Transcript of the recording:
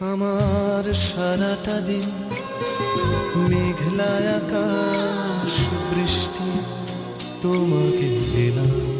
আমার সারাটা দিন মেঘলায় আকাশ বৃষ্টি তোমাকে দিলাম